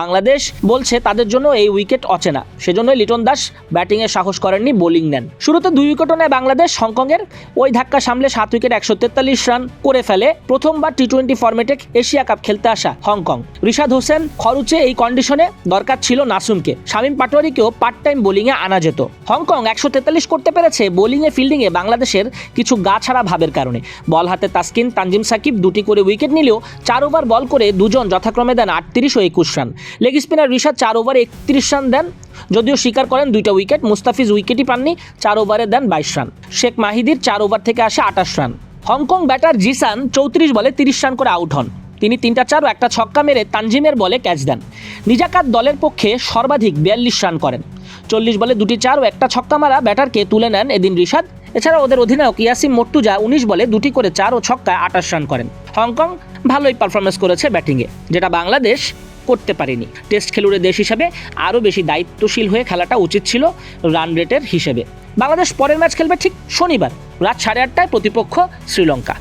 বাংলাদেশ বলছে তাদের জন্য এই উইকেট অচেনা। সেজন্যই লিটন দাস ব্যাটিংয়ে সাহস করেননি, বোলিং নেন। শুরুতে দুই উইকেটও নেয় বাংলাদেশ হংকংয়ের। ওই ধাক্কা সামলে সাত উইকেট একশো তেতাল্লিশ রান করে ফেলে। প্রথমবার টি টোয়েন্টি ফর্মেটে এশিয়া কাপ খেলতে আসা হংকং। রিশাদ হোসেন খরুচে এই কন্ডিশনে দরকার ছিল নাসুমকে। শামীম পাটোয়ারিকেও পার্ট টাইম বোলিংয়ে আনা যেত। হংকং একশো তেতাল্লিশ করতে পেরেছে, বোলিংয়ে, ফিল্ডিংয়ে বাংলাদেশের কিছু গা ছাড়া ভাবের কারণে। বল হাতে তাসকিন, তানজিম সাকিব দুটি করে উইকেট নিলেও চার ওভার বল করে দুজন যথাক্রমে দেন আটত্রিশ ও একুশ রান। লেগ স্পিনার রিশাদ চার ওভারে একত্রিশ রান দেন। যদিও স্বীকার করেন দুইটা উইকেট মুস্তাফিজ উইকেটই পাননি, চার ওভারে দেন বাইশ রান শেখ মাহিদির চার ওভার থেকে আসে আটাশ রান হংকং ব্যাটার জিসান চৌত্রিশ বলে তিরিশ রান করে আউট হন। তিনি তিনটা চার ও একটা ছক্কা মেরে তানজিমের বলে ক্যাচ দেন। নিজাকাত দলের পক্ষে সর্বাধিক বিয়াল্লিশ রান করেন। চল্লিশ বলে দুটি চার ও একটা ছক্কা মারা ব্যাটারকে তুলে নেন এদিন রিশাদ। এছাড়া ওদের অধিনায়ক ইয়াসিম মর্তুজা উনিশ বলে দুটি করে চার ও ছক্কায় আটাশ রান করেন। হংকং ভালোই পারফরমেন্স করেছে ব্যাটিংয়ে যেটা বাংলাদেশ করতে পারেনি। টেস্ট খেলুড়ে দেশ হিসাবে আরও বেশি দায়িত্বশীল হয়ে খেলাটা উচিত ছিল রান রেটের হিসেবে। বাংলাদেশ পরের ম্যাচ খেলবে ঠিক শনিবার রাত সাড়ে আটটায় প্রতিপক্ষ শ্রীলঙ্কা।